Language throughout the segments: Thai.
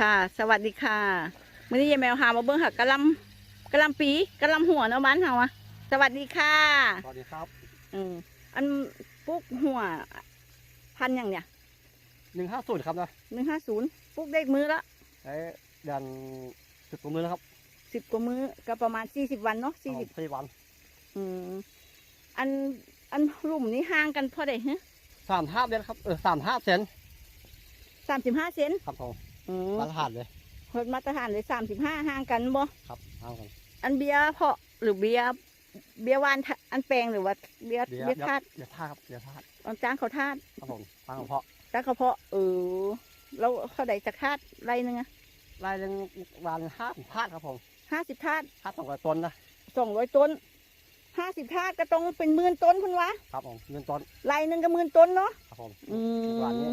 ค่ะ สวัสดีค่ะมื่อนี้ยายแมวหามาเบิ้งหักกะหลำกะหลำปีกะหลำหัวเนาะบ้านเฮาอะสวัสดีค่ะ สวัสดีครับ อืมอันปลูกหัว พันธุ์หยังเนี่ยหนึ่งห้าศูนย์ครับนะหนึ่งห้าศูนย์ปลูกได้มือละใช้ยันสิบกว่ามือแล้วครับสิบกว่ามือก็ประมาณสี่สิบวันเนาะสี่สิบสี่วัน อืมอันอันหลุมนี้ห่างกันพอได้ฮะสามห้าเดือนครับเออสามห้าเซนสามสิบห้าเซนครับผม อืมมาตรฐานเลยเพิ่นมาตรฐานเลยสามสิบห้าห่างกันบ่ครับเอากัน อันเบียร์เพาะหรือเบียร์เบียร์วานทะอันแปลงหรือว่าเบียร์เดี๋ยวเบียร์เดี๋ยวทาดเดี๋ยวท่าครับเดี๋ยวท่าตอนจ้างเขาทาดครับผมฟังของเพาะจ้างเขาเพาะเออแล้วเขาได้จากทาดไรหนึงอะรายเรื่องวันห้าพาดครับผมห้าสิบทาดพาดสองร้อยต้นนะสองร้อยต้นห้าสิบทาดก็ต้องเป็นหมื่นต้นคุณวะครับผมเงินต้นไรหนึ่งก็หมื่นต้นเนาะครับผมอืวันมนี้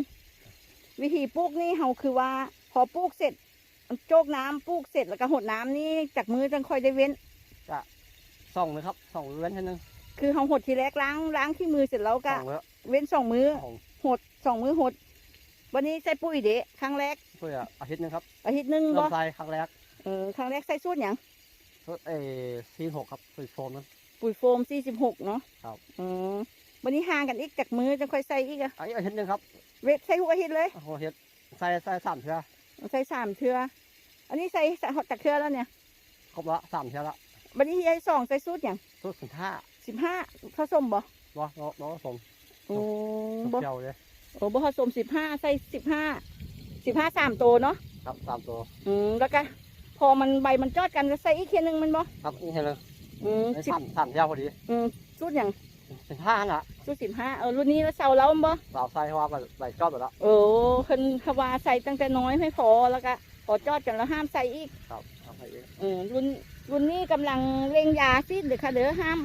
วิธีปลูกนี่เขาคือว่าพ อปลูกเสร็จโจกน้ำปลูกเสร็จแล้วก็หดน้ำนี่จากมือจังค่อยได้เว้นส่องเลยครับส่องเว้นแค่นึงคือเขาหดทีแรกล้างล้างที่มือเสร็จแล้วก็ส่องแล้วเว้นสองมือครับผมหดสองมือหด วันนี้ใส่ปุ๋ยเดะครั้งแรกเพื่ออาทิตย์หนึงครับอาทิตย์หนึงเริ่บ่มใส่ครั้งแรกเออครั้งแรกใส่สูตรหยังก็เอซีหกครับปุ๋ยโฟมนั้นปุ๋ยโฟมสี่สิบหกเนาะครับอืมวันนี้ห่างกันอีกจากมือจะค่อยใส่อีกอะอันนี้อาทิตย์หนึงครับเวทใส่ทุกอาทิตย์เลยโอ้โหเฮ็ดใส่ใส่สามเทื่อ ใส่สามเทือ อันนี้ใส่ใส่หดจากเทือแล้วเนี่ยครบละสามเทื่อละวันนี้ใส่สองใส่สูตรหยังสุดสิบห้าสิบห้าผสมบ่บ่น้องน้องผสมโอ้ทุกบ่เดียวเลยโอ้บ่ผสมสิบห้าใส่สิบห้าสิบห้าสามโตวเนาะครับสามตัวอืมแล้วก็พอมันใบมันจอดกันก็ใส่อีกเคียหนึงมันบ่ครับนี่เห็นเลยอืมไอ้สิบสามสามเที่ยวพอดีอืมสูตรหยัง เป็นห้าน่ะสูตรสิบห้าเออรุ่นนี้แล้วเสาแล้วบ่สาวไซเพราะว่าใบจอบไปแล้ว โอ้เพิ่นคว่าใส่ตั้งแต่น้อยไม่พอแล้วก็พอจอดกันแล้วห้ามใส่อีกครับเอาไปเองเออรุ่นรุ่นนี้กำลังเร่งยาซิเดี๋ยวค่ะเด้อห้าม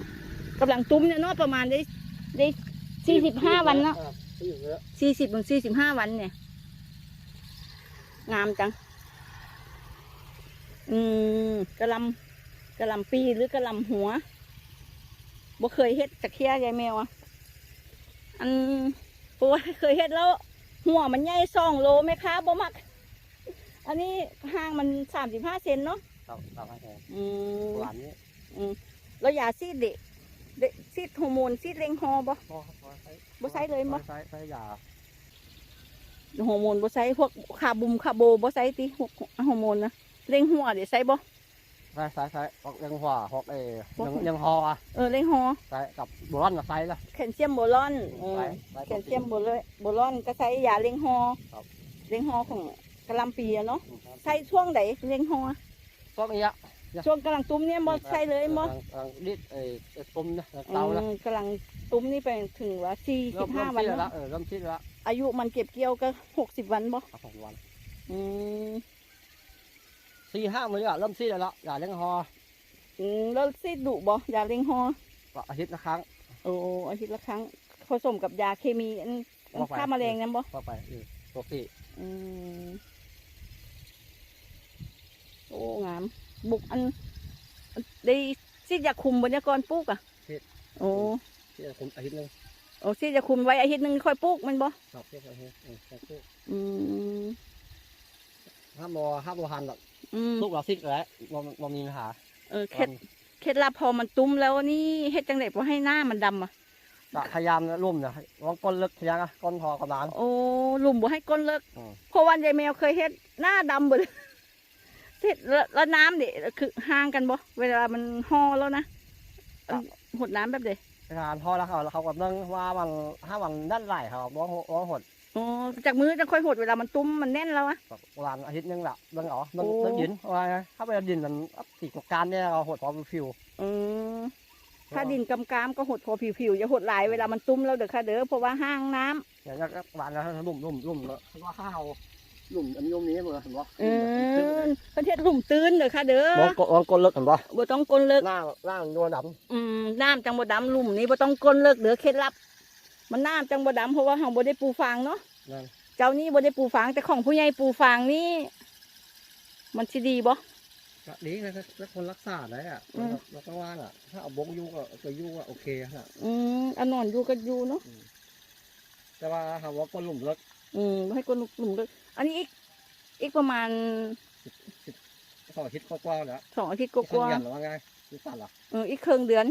กำลังตุ้มเนี่ยเนาะประมาณได้ได้สี่สิบห้าวันเนาะออที่อยู่เยอะสี่สิบถึงสี่สิบห้าวันเนี่ย งามจัง อืมกระหลำกระหลำปีหรือกระหลำหัว บ่เคยเฮ็ดจักเคียยายแมวอะอันปัวเคยเฮ็ดแล้ว หัวมันใหญ่สองโลไหมคะบ่มัก อันนี้ห่างมันสามสิบห้าเซนเนาะครับครับให้แพงอืมหวานนี้แล้วยาซีดเด็กเด็กซีดฮอร์โมนซีดเร่งฮอบ่พอครับพอใช้บ่ใช้เลยบ่ใช้ใช้ยาฮอร์โมนบ่ใช้พวกคาบุมคาโบบ่ใช้ติพวกฮอร์โมนนะเร่งหัวเดี๋ยวใช้บ่ ใช้ใช้ใช้พวกยังหัวพวกเอพวกยังยังฮออะเออเร่งฮอใช้กับบุรอนกับไซละแคลเซียมโบรอนเออใช้ใช้แคลเซียมโบรอนโบรอนก็ใช้ยาเร่งฮอครับเร่งฮอของกะหลำปีอะเนาะครับใช้ช่วงไหนเร่งฮอพวกนี้อะช่วงกำลังตุ้มเนี่ยบ่ใช้เลยบ่กำลังกำลังดิดเออตุ้มนะเตาละอืมกำลังตุ้มนี่ไปถึงว่าสี่สิเริ่มบเริ่ห้ามวันชิดแล้วเนาะเออเริ่มชิดแล้วอายุมันเก็บเกี่ยวก็หกสิบวันบ่ครับผมวัน อืม สี่ห้ามื้ออะเริ่มชิดแล้วอย่าเลี้ยงฮออืมแล้วซีดดุบ่ยาเร่งฮอก็อาทิตย์ละครั้ง โอ้อาทิตย์ละครั้งผสมกับยาเคมีอันอันว่าไปฆ่าแมลงนั่นบ่ก็ไปเออปกติอืมโอ้งาม บุกอันได้ซีดยาคุมบนยากรปลูกอะโอ้ที่ผมอาทิตย์หนึงโอ้ซีดยาคุมไว้อาทิตย์หนึงค่อยปลูกแมันบ่ครับที่อาทิตย์เออใช้ตู้อืมห้ามรอห้ามรอหันหรอก อืมลูกเราซิกแล้วเราเรามีปัญหาเออเคล็ดเคล็ดลับพอมันตุ้มแล้วนี่เฮ็ดจังได๋บ่ให้หน้ามันดำอะจะพยายามนะร่วมนะลองก้นเลิกพยายามนะก้นพอกำลังโอ้หลุมบ่ให้ก้นเลิกอืม เพราะวันยายแมวเคยเฮ็ดหน้าดำเบิดเฮ็ดแล้วแล้วน้ำเด็คือห่างกันบ่เวลามันห่อแล้วนะอันหดน้ำแบบเดงานพอแล้วเขาแล้วเขากับเรื่องว่ามันถ้ามันนั่นไหลเขาร้องร้องหด อ๋อจากมือจะค่อยหดเวลามันตุ้มมันแน่นแล้วอะแบบวันอาทิตย์นึงแหละเรื่องอ๋อเรื่องโอ้เรื่องดินว่าไงถ้าไปดินมันติดกับการเนี่ยเราหดพอฟิวอืมถ้าดินกำกามก็หดพอผิวๆอย่าหดหลายเวลามันตุ้มแล้วเด้อค่ะเด้อเพราะว่าห้างน้ำอย่างนี้ก็วันแล้วลุ่มลุ่มลุ่มแล้วว่าข้าวลุ่มอันนี้ลุ่มนี้เหมือนเห็นปะเออประเทศหลุมตื้นเด้อค่ะเด้อลองกดลองกดเลิกเห็นปะบ่ต้องกลนเลิก หน้าหน้านัวดอืมน้ำจังบ่ดำหลุมนี้บ่ต้องกลนเลิกเด้อเคล็ดลับ มันน้ำจังบ่ดำเพราะว่าเฮาบ่ได้ปูฟางเนาะำนั่นเจ้านี่บ่ได้ปูฟางแต่ของผู้ใหญ่ปูฟางนี่มันสิดีบ่ก็ดีนะถ้าคนรักษาได้อะอืมเราก็ว่าอะ ถ้าเอาบงยูก็ตัวยูก็โอเคฮะอืมอันนอนอยู่ก็อยู่เนาะแต่ว่าคำว่าก้นหลุมเลิกอืมบ่ให้กลนหลุมเลิกอันนี้อีกอีกประมาณสองอาทิตย์กว่าๆแล้วสองอาทิตย์กอีกครึ่งว่าเดือนหรือว่าไงนี่ตัดเหรอๆเอออีกครึ่งเดือน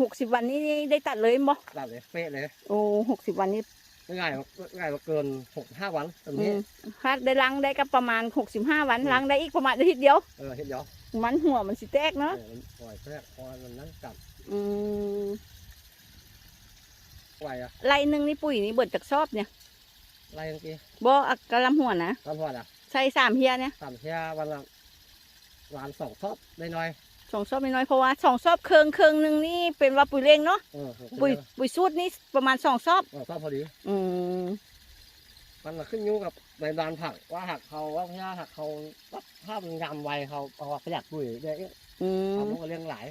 หกสิบวันนี้ได้ตัดเลยบ่ตัดเลยเป๊ะเลย โอ้หกสิบวันนี้ง่ายๆง่ายกว่าเกินหกห้าวันตรงอืนี้มถ้าได้ล้างได้ก็ประมาณหกสิบห้าวันล้างได้อีกประมาณอาทิตย์เดียวเออเห็นเดี๋ยวมันหัวมันสิแตกเอเนาะอมันปล่อยแค่พอมันนั่งกัดอืมไวอะไล่หนึ่งนี่ปุ๋ยนี่เบิดจากชอบเนี่ยไล่เมื่อกี้บ่อักกะลำหัวนะตอนพอดอะใส่สามเฮียเนี่ยสามเที่ยวันละวันสองทอบน้อย สองชอบไม่น้อยเพราะว่าสองชอบเคืองเคืองหนึ่งนี่เป็นว่าปุ๋ยเร่งเนาะๆเออปุ๋ยปุ๋ยสูตรนี่ประมาณสองชอบเออทอบพอดี อืมมันมาขึ้นอยุ่กับในดานผักว่าหักเขาว่าพญาหักเขาว่าถ้ามันงามไวเขาเอาประหยัดปุ๋ยเดี๋ยวอืมเขาก็เลี้ยงหลาย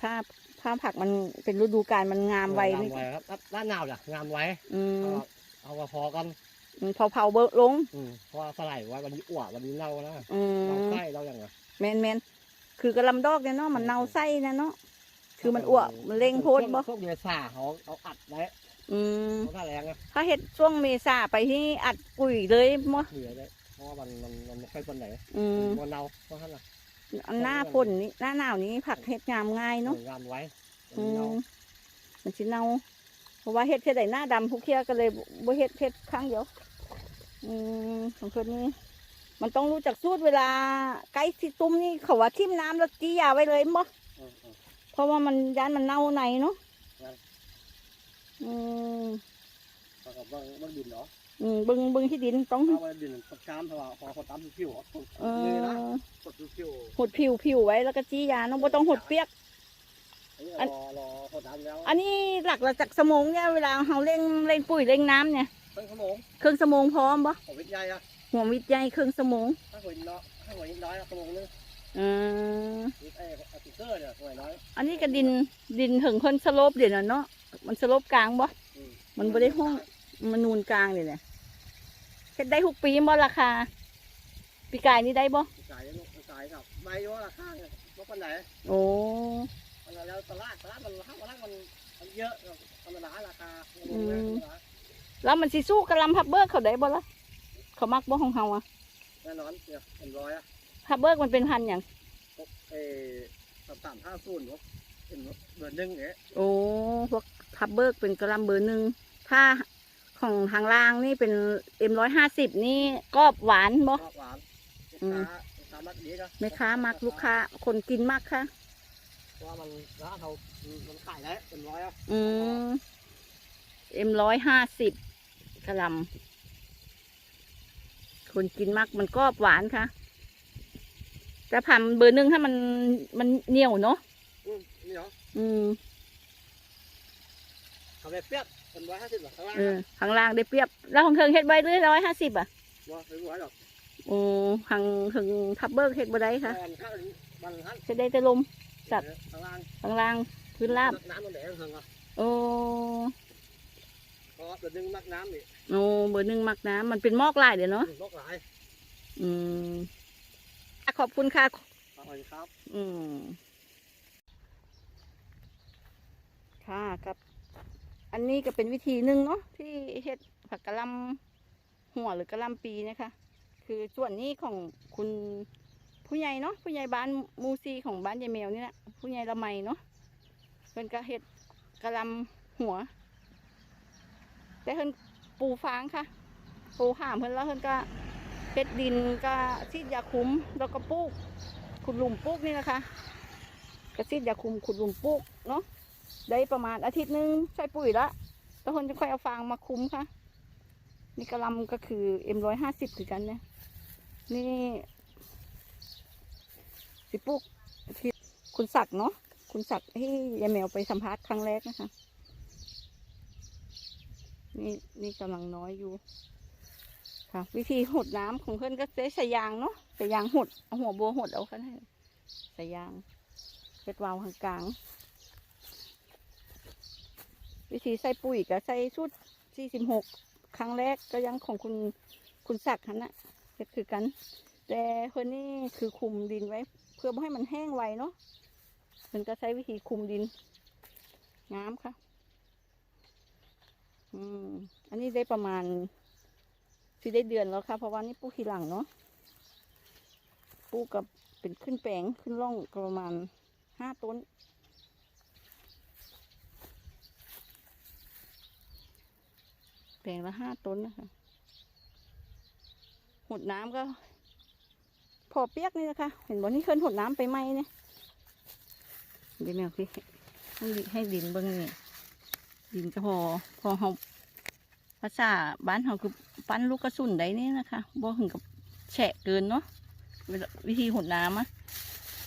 ถ้าถ้าผักมันเป็นฤดูกาลมันงามไวงานี่มไวครับแล้วหน้าหนาวจ้ะงามไวอืมเอาเอามาพอกันอืมเผาเผาๆเบอะลงอืมเพราะว่าสไลด์ไว้วันนี้อ้ววันนี้เน่านะอืเน่ามไส้เราอย่างไงแมนแมน คือกระลำดอกเนี่ยเนาะมันเน่าไส้นะเนาะคือมันอ้วกมันเร่งโพดบ่พวกเมษาเขาเอาอัดไว้อืมเขาหน้าแรงนะถ้าเห็ดช่วงเมษาไปที่อัดปุ๋ยเลยมั้เหลือได้เพราะว่ามันมันมันไม่ค่อยปนไหนอืมมันเน่าเพราะฉะนั้นน่ะอันหน้าฝนนี่หน้าหนาวนี้ผักเห็ดงามง่ายเนาะงามไว้อืมันเน่ามมันสิเน่าเพราะว่าเห็ดเท่าใดหน้าดำผู้เคียก็เลยบ่เห็ดเห็ดครั้งเดียวอืมของคนนี้ มันต้องรู้จักสูตรเวลาใกล้ที่ตุ้มนี่เขาว่าทิ่มน้ำแล้วจี้ยาไว้เลยมั้เออเออเพราะว่ามันยันมันเน่าในเนาะใช่อืมแล้วก็เบิ่งเบิ่งดินเนาะอืมเบึงเบึงที่ดินต้องเอาไว้ดินตกช้ำเพราะว่าพอเขาตำผิวอะเอนี่นะอกดผิวหดผิวผิวไว้แล้วก็จี้ยาเนาะบ่ต้องหดเปียกอันนี้รอรอเขาตำแล้วอันนี้หลักเราจากสมงเนี่ยเวลาเราเร่งเร่งปุ๋ยเร่งน้ำเนี่ยตั้งขโมงเครื่องสมงพร้อมปะของวิทยาอะ หัววิทย์ใหญ่เครื่องสมงถ้าหัวน้อยถ้าหัวน้อยขโมงนึงอืมวิทย์ไอ้อาติเกอร์เนี่ยหัวน้อยอันนี้ก็ดินดินถึงคนสโลปเดี๋ยวนะเนาะมันสโลปกลางบ่อืมันบ่ได้ห้องมันนูนกลางเลยเนี่ยเฮ็ดได้ทุกปีบ่ราคา ปีกายนี่ได้บ่ขายยังขายกับใบว่าราคาเนี่ยลดปันไหนโอ้มันแล้วตลาดตลาดมันห้างตลาดมันมันเยอะธรรมดาราคาแล้วมันสิสู้กะหลำพับเบิกเขาได้บ่ล่ะ เขามักบ่ของเฮาอะแน่นอนเนี่ยเป็นร้อยอะพับเบิกมันเป็นพันธุ์หยังเอสามสามห้าศูนย์เป็นเบอร์หนึ่งเนี่ยโอ้พวกพับเบิกเป็นกะหลำเบอร์หนึ่งถ้าของทางล่างนี่เป็นเอ็มร้อยห้าสิบนี่กรอบหวานบ่ หวานอืม ลูกค้าลูกค้ามักดีนะแม่ค้ามักลูกค้า คนกินมากค่ะ เพราะว่ามันร้านเขามันขายได้เป็นร้อยอะอืมเอ็มร้อยห้าสิบกะหลำ คนกินมากมันกรอบหวานค่ะ แต่ผัมเบอร์หนึ่งถ้ามันมันเหนียวเนาะอืมนี่เหรออืมเขาไปเปียกเป็นร้อยห้าสิบหรอข้างล่างเออข้างล่างได้เปรียบ แล้วของเทิงเฮ็ดไว้ด้วยร้อยห้าสิบอะว่าเป็นร้อยหรอกโอ้ข้างถึงทับเบิกเฮ็ดบ่ได้ค่ะมันข้างมันข้างเฮ็ดได้แต่ลม จัด ข้างล่างข้างล่างพื้นราบน้ำมันแดงเพิ่งอะโอ้ เพราะว่าเบอร์หนึ่งมักน้ำนี่โอ้เบอร์หนึ่งมักน้ำมันเป็นมอกลายเดี๋ยวเนาะโรคหลายอืมอะขอบคุณค่ะขอบคุณครับ อืม ค่ะกับ อันนี้ก็เป็นวิธีหนึ่งเนาะที่เฮ็ดผักกะหลำหัวหรือกะหลำปีนะคะ คือส่วนนี้ของคุณผู้ใหญ่เนาะผู้ใหญ่บ้านหมูซีของบ้านยายแมวนี่แหละผู้ใหญ่ละไมเนาะเพิ่นก็เฮ็ดกะหลำหัว แต่เพิ่นปูฟางค่ะปูหามเพิ่นแล้วเพิ่นก็เฮ็ดดินก็ซีดยาคุ้มแล้วก็ปลูกขุดหลุมปลูกนี่นะคะกระซิดยาคุมขุดหลุมปลูกเนาะได้ประมาณอาทิตย์หนึงใส่ปุ๋ยละแล้วคนจะค่อยเอาฟางมาคุ้มค่ะ นี่กระลำก็คือเอ็มร้อยห้าสิบคือกันเนี่ยนี่สิปลูกคุณศักเนาะคุณศักให้ยายแมวไปสัมภาษณ์ครั้งแรกนะคะ นี่นี่กำลังน้อยอยู่ ค่ะ วิธีหดน้ำของเพื่อนก็ใช้สายยางเนาะสายยางหดเอาหัวบัวหดเอาค่ะให้สายยางเป็ดวาวกลาง วิธีใส่ปุ๋ยก็ใส่ชุดสี่สิบหกครั้งแรกก็ยังของคุณคุณศักดิ์ฮันนะก็คือกัน แต่คนนี้คือคุมดินไว้ เพื่อไม่ให้มันแห้งไวเนาะมันก็ใช้วิธีคุมดินน้ำค่ะ อืม อันนี้ได้ประมาณที่ได้เดือนแล้วค่ะ เพราะว่านี่ปลูกทีหลังเนาะปลูกกับเป็นขึ้นแปลงขึ้นร่องประมาณห้าต้น แปลงละห้าต้นนะคะหดน้ำก็ พอเปียกนี่นะคะ เห็นบอกนี่เคลื่อนหดน้ำไปไหมเนี่ยเดี๋ยวแมวพี่ให้ดิให้ดินเบิ้งนี่ ดินก็พอพอเขาภาษาบ้านเขาคือปั้นลูกกระสุนได้นี่นะคะบ่ถึงกับแฉะเกินเนาะวิธีหดน้ำอะ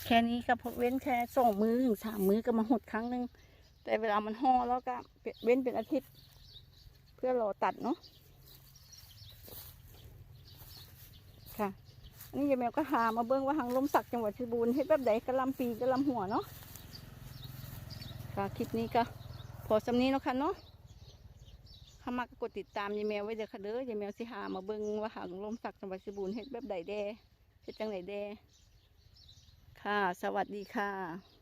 แค่นี้ก็พอเว้นแค่สองมือถึงสามมือก็มาหดครั้งหนึ่งแต่เวลามันห่อแล้วก็เว้นเป็นอาทิตย์ เพื่อรอตัดเนาะค่ะอันนี้ยายแมวก็หามาเบิ้งว่าหางลมสักจังหวัดพิบูรณ์เฮ็ดแบบใดกระลำปีกระลำหัวเนาะค่ะคลิปนี้ก็ พอสำนี้เนาะค่ะเนาะข้ามากกดติดตามยายแมวไว้เด้อค่ะเด้อยายแมวสิหามาเบิ้งว่าหางลมสักจังหวัดพิบูรณ์เฮ็ดแบบใดแดเฮ็ดจังไหนแดค่ะ สวัสดีค่ะ